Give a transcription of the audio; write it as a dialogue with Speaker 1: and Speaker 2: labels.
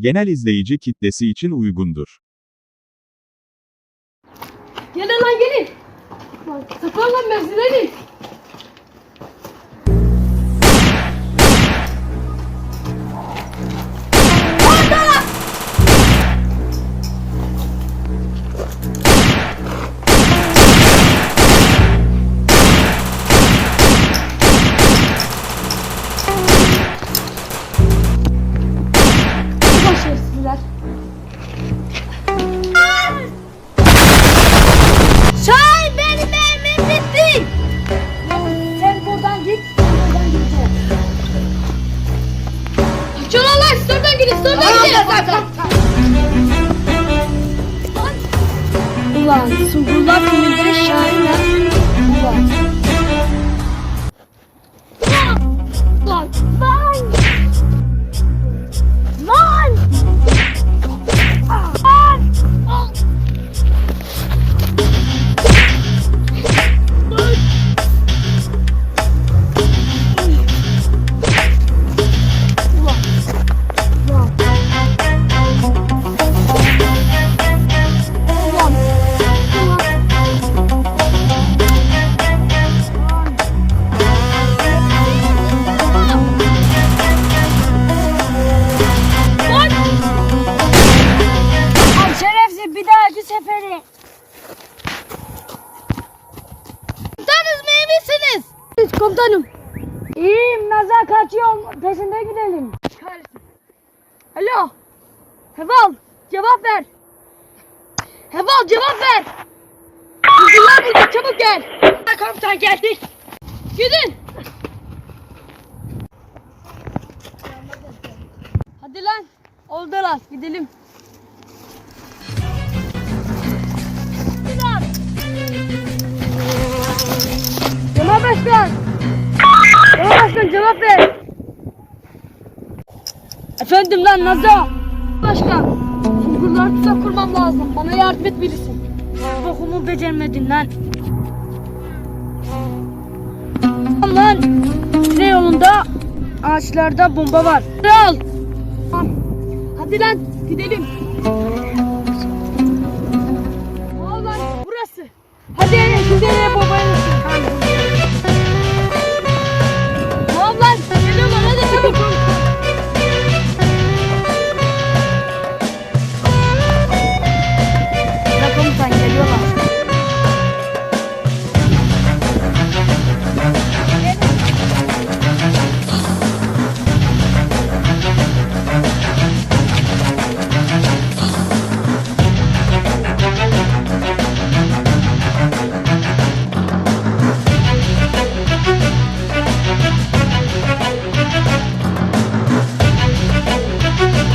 Speaker 1: genel izleyici kitlesi için uygundur.
Speaker 2: Gelin lan gelin. Saklan lan mevzilenin. Oradan gidin, oradan gidin. Komutanım. İyiyim nazar kaçıyorum. Peşinde gidelim. Alo. Heval cevap ver. Heval cevap ver. Bizimler burada çabuk gel. Komutan geldik. Gidin. Hadi lan. Oldular gidelim. Başkan. Başkan cevap ver. Efendim lan Nazo. Başkan. Fungurlar tuzak kurmam lazım. Bana yardım et birisi. Bokumu beceremedin lan. Lan. Tire yolunda ağaçlarda bomba var. Al. Hadi lan gidelim.